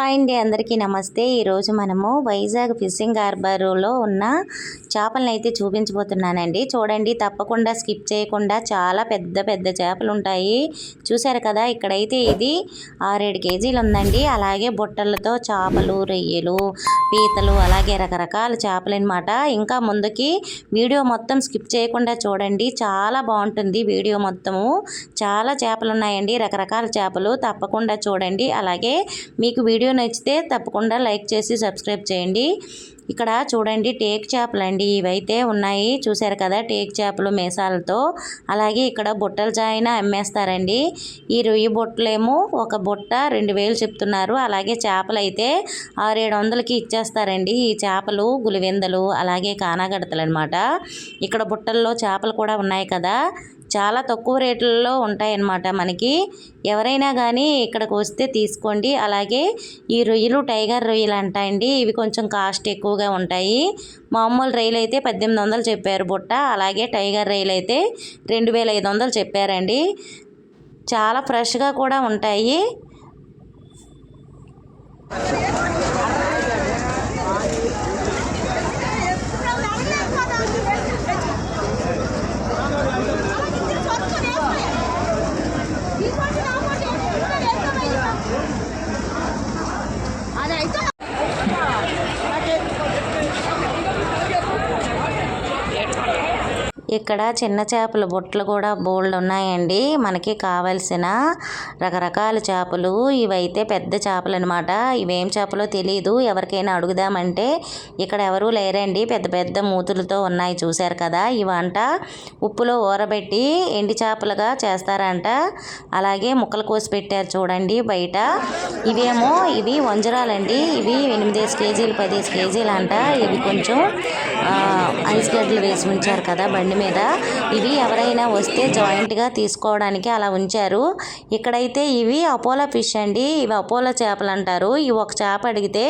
Hi అండి అందరికీ నమస్తే. ఈరోజు మనము వైజాగ్ ఫిషింగ్ హార్బర్లో ఉన్న చేపలను అయితే చూపించబోతున్నానండి. చూడండి తప్పకుండా స్కిప్ చేయకుండా చాలా పెద్ద పెద్ద చేపలు ఉంటాయి. చూసారు కదా ఇక్కడైతే ఇది ఆరేడు కేజీలు ఉందండి. అలాగే బుట్టలతో చేపలు రొయ్యలు పీతలు అలాగే రకరకాల చేపలన్నమాట ఇంకా ముందుకి వీడియో మొత్తం స్కిప్ చేయకుండా చూడండి. చాలా బాగుంటుంది వీడియో మొత్తము. చాలా చేపలు ఉన్నాయండి. రకరకాల చేపలు. తప్పకుండా చూడండి. అలాగే మీకు వీడియో నచ్చితే తప్పకుండా లైక్ చేసి సబ్స్క్రైబ్ చేయండి. ఇక్కడ చూడండి టేక్ చేపలు అండి. ఇవైతే ఉన్నాయి. చూశారు కదా టేక్ చేపలు మేసాలతో. అలాగే ఇక్కడ బుట్టలు జాయిన అమ్మేస్తారండి. ఈ రొయ్యి బుట్టలేమో ఒక బుట్ట రెండు వేలు చెప్తున్నారు. అలాగే చేపలు అయితే ఆరేడు వందలకి ఇచ్చేస్తారండి. ఈ చేపలు గులివెందలు అలాగే కానాగడతలు అనమాట ఇక్కడ బుట్టల్లో చేపలు కూడా ఉన్నాయి కదా. చాలా తక్కువ రేట్లలో ఉంటాయన్నమాట మనకి. ఎవరైనా కానీ ఇక్కడికి వస్తే తీసుకోండి. అలాగే ఈ రొయ్యలు టైగర్ రొయ్యలు అంటాయండి. ఇవి కొంచెం కాస్ట్ ఎక్కువగా ఉంటాయి. మామూలు రైలు అయితే పద్దెనిమిది వందలు చెప్పారు బుట్ట. అలాగే టైగర్ రైలు అయితే రెండు వేల ఐదు వందలు చెప్పారండి. చాలా ఫ్రెష్గా కూడా ఉంటాయి. ఇక్కడ చిన్న చేపల బుట్టలు కూడా బోల్డ్ ఉన్నాయండి. మనకి కావలసిన రకరకాల చేపలు. ఇవైతే పెద్ద చేపలు అనమాట ఇవేం చేపలో తెలియదు ఎవరికైనా అడుగుదామంటే ఇక్కడ ఎవరూ లేరండి. పెద్ద పెద్ద మూతులతో ఉన్నాయి చూశారు కదా. ఇవంట ఉప్పులో ఊరబెట్టి ఎండి చేపలుగా చేస్తారంట. అలాగే ముక్కలు కోసి పెట్టారు చూడండి బయట. ఇవేమో ఇవి వంజరాలండి. ఇవి ఎనిమిదేసి కేజీలు పదిహేను కేజీలు అంట ఇవి కొంచెం ఐస్ గడ్డలు వేసి ఉంచారు కదా బండి మీద. ఇవి ఎవరైనా వస్తే జాయింట్గా తీసుకోవడానికి అలా ఉంచారు. ఇక్కడైతే ఇవి అపోలో ఫిష్ అండి. ఇవి అపోలో చేపలు అంటారు. ఇవి ఒక చేప అడిగితే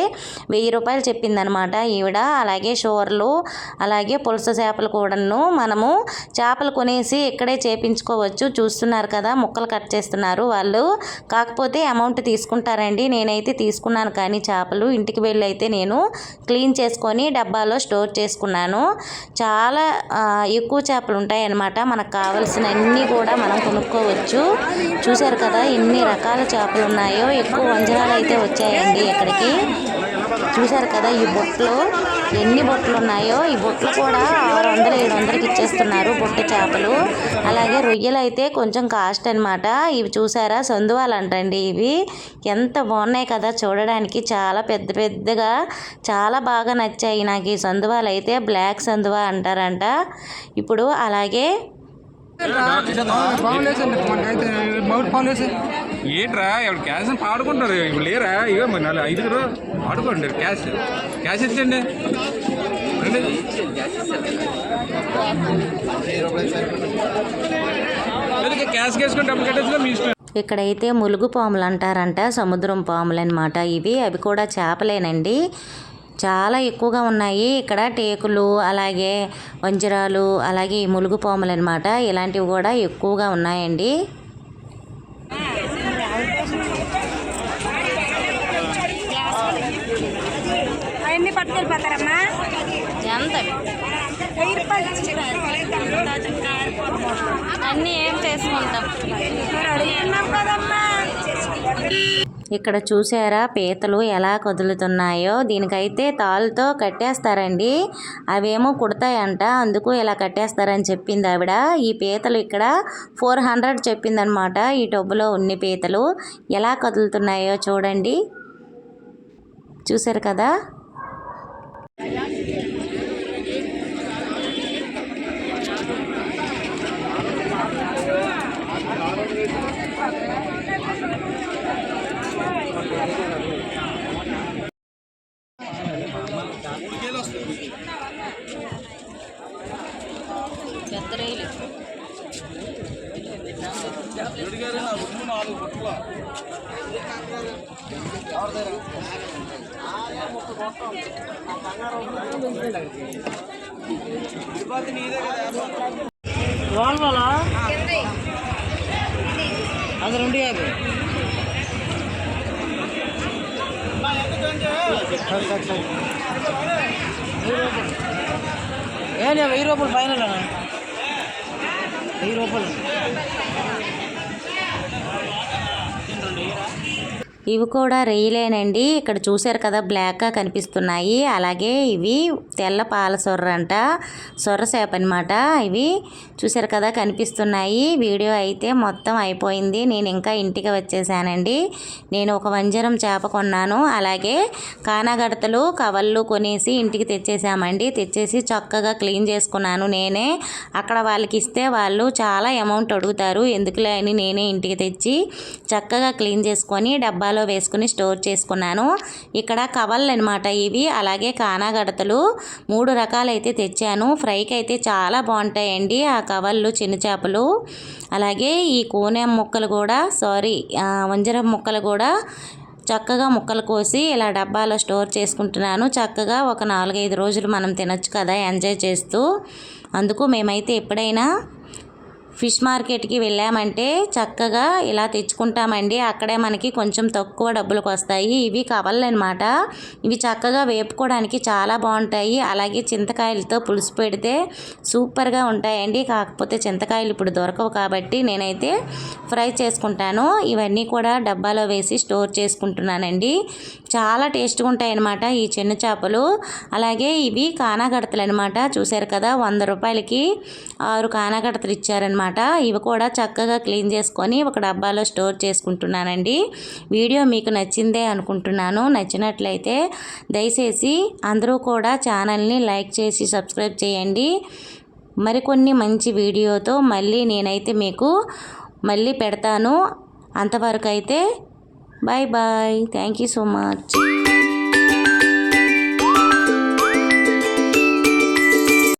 వెయ్యి రూపాయలు చెప్పిందనమాట ఈవిడ. అలాగే షోర్లు అలాగే పులస చేపలు కూడాను మనము చేపలు కొనేసి ఇక్కడే చేపించుకోవచ్చు. చూస్తున్నారు కదా ముక్కలు కట్ చేస్తున్నారు వాళ్ళు. కాకపోతే అమౌంట్ తీసుకుంటారండి. నేనైతే తీసుకున్నాను కానీ చేపలు. ఇంటికి వెళ్ళి అయితే నేను క్లీన్ చేసుకొని డబ్బాలో స్టోర్ చేసుకున్నాను చాలా ఆ, ఎక్కువ చేపలు ఉంటాయి అన్నమాట మనకు కావలసిన అన్నీ కూడా మనం కొనుక్కోవచ్చు. చూశారు కదా ఎన్ని రకాల చేపలు ఉన్నాయో. ఎక్కువ వంజనాలు అయితే వచ్చాయండి ఇక్కడికి. చూశారు కదా ఈ బొట్లు ఎన్ని బొట్లు ఉన్నాయో ఈ బొట్లు కూడా ఆరు వందలు ఏడు వందలకి ఇచ్చేస్తున్నారు బుట్ట చేపలు అలాగే రొయ్యలు అయితే కొంచెం కాస్ట్ అన్నమాట ఇవి చూసారా సందువాలు అంటండి ఇవి ఎంత బాగున్నాయి కదా చూడడానికి చాలా పెద్ద పెద్దగా చాలా బాగా నచ్చాయి నాకు ఈ సందువాలు అయితే బ్లాక్ సందువా అంటారంట ఇప్పుడు అలాగే ఏంట్రా ఇప్పుడు క్యాష్ అని పాడుకుంటారు ఇప్పుడు లేరా? ఇగో మరి నాలుగు ఐదుగురు ఆడుకోండి క్యాష్ క్యాష్ ఇచ్చండి రండి. క్యాష్ వేసుకుని డబ్బులు కట్టేసి మీ ఇష్టం. ఇక్కడైతే ములుగు పాములు అంటారంట సముద్రం పాములు అనమాట ఇవి. అవి కూడా చేపలేనండి. చాలా ఎక్కువగా ఉన్నాయి. ఇక్కడ టేకులు అలాగే వంజరాలు అలాగే ములుగు పాములు అనమాట ఇలాంటివి కూడా ఎక్కువగా ఉన్నాయండి. అవన్నీ పట్టుకెళ్ళిపోతారమ్మా? ఎంత? వెయ్యి రూపాయలు అన్నీ ఏం చేసుకుంటాం? అడుగుతున్నాం కదమ్మా. ఇక్కడ చూసారా పీతలు ఎలా కదులుతున్నాయో? దీనికైతే తాళ్ళతో కట్టేస్తారండి. అవేమో కుడతాయంట అందుకు ఇలా కట్టేస్తారని చెప్పింది ఆవిడ. ఈ పీతలు ఇక్కడ ఫోర్ హండ్రెడ్ చెప్పిందనమాట ఈ టబ్బులో ఉన్ని పీతలు. ఎలా కదులుతున్నాయో చూడండి. చూసారు కదా? వాల్వాలా అది రెండు యాభై ఏంటి వెయ్యి రూపాయలు ఫైనల్ వెయ్యి రూపాయలు ఇవి కూడా రొయ్యలేనండి. ఇక్కడ చూశారు కదా బ్లాక్గా కనిపిస్తున్నాయి. అలాగే ఇవి తెల్ల పాల సొర్ర అంట సొర్ర చేప అనమాట ఇవి చూశారు కదా కనిపిస్తున్నాయి. వీడియో అయితే మొత్తం అయిపోయింది. నేను ఇంకా ఇంటికి వచ్చేసానండి. నేను ఒక వంజరం చేప కొన్నాను. అలాగే కానాగడతలు కవళ్ళు కొనేసి ఇంటికి తెచ్చేసామండి. తెచ్చేసి చక్కగా క్లీన్ చేసుకున్నాను నేనే. అక్కడ వాళ్ళకి ఇస్తే వాళ్ళు చాలా అమౌంట్ అడుగుతారు. ఎందుకులే అని నేనే ఇంటికి తెచ్చి చక్కగా క్లీన్ చేసుకొని డబ్బా డబ్బాలో వేసుకుని స్టోర్ చేసుకున్నాను. ఇక్కడ కవర్లు అనమాట ఇవి. అలాగే కానాగడతలు మూడు రకాలైతే తెచ్చాను. ఫ్రైకి అయితే చాలా బాగుంటాయండి ఆ కవర్లు చిన్న చేపలు అలాగే ఈ కోనెం ముక్కలు కూడా సారీ వంజరం ముక్కలు కూడా చక్కగా ముక్కలు కోసి ఇలా డబ్బాలో స్టోర్ చేసుకుంటున్నాను. చక్కగా ఒక నాలుగైదు రోజులు మనం తినొచ్చు కదా ఎంజాయ్ చేస్తూ. అందుకు మేమైతే ఎప్పుడైనా ఫిష్ మార్కెట్కి వెళ్ళామంటే చక్కగా ఇలా తెచ్చుకుంటామండి. అక్కడే మనకి కొంచెం తక్కువ డబ్బులకు వస్తాయి. ఇవి కవలనమాట. ఇవి చక్కగా వేపుకోవడానికి చాలా బాగుంటాయి. అలాగే చింతకాయలతో పులుసు పెడితే సూపర్గా ఉంటాయండి. కాకపోతే చింతకాయలు ఇప్పుడు దొరకవు కాబట్టి నేనైతే ఫ్రై చేసుకుంటాను. ఇవన్నీ కూడా డబ్బాలో వేసి స్టోర్ చేసుకుంటున్నానండి. చాలా టేస్ట్గా ఉంటాయి అన్నమాట ఈ చిన్న చేపలు. అలాగే ఇవి కానాగడతలు అనమాట చూశారు కదా వంద రూపాయలకి ఆరు కానాగడతలు ఇచ్చారనమాట ఇవి కూడా చక్కగా క్లీన్ చేసుకొని ఒక డబ్బాలో స్టోర్ చేసుకుంటున్నానండి. వీడియో మీకు నచ్చిందే అనుకుంటున్నాను. నచ్చినట్లయితే దయచేసి అందరూ కూడా ఛానల్ని లైక్ చేసి సబ్స్క్రైబ్ చేయండి. మరికొన్ని మంచి వీడియోతో మళ్ళీ నేనైతే మీకు మళ్ళీ పెడతాను. అంతవరకు అయితే bye bye. Thank you so much.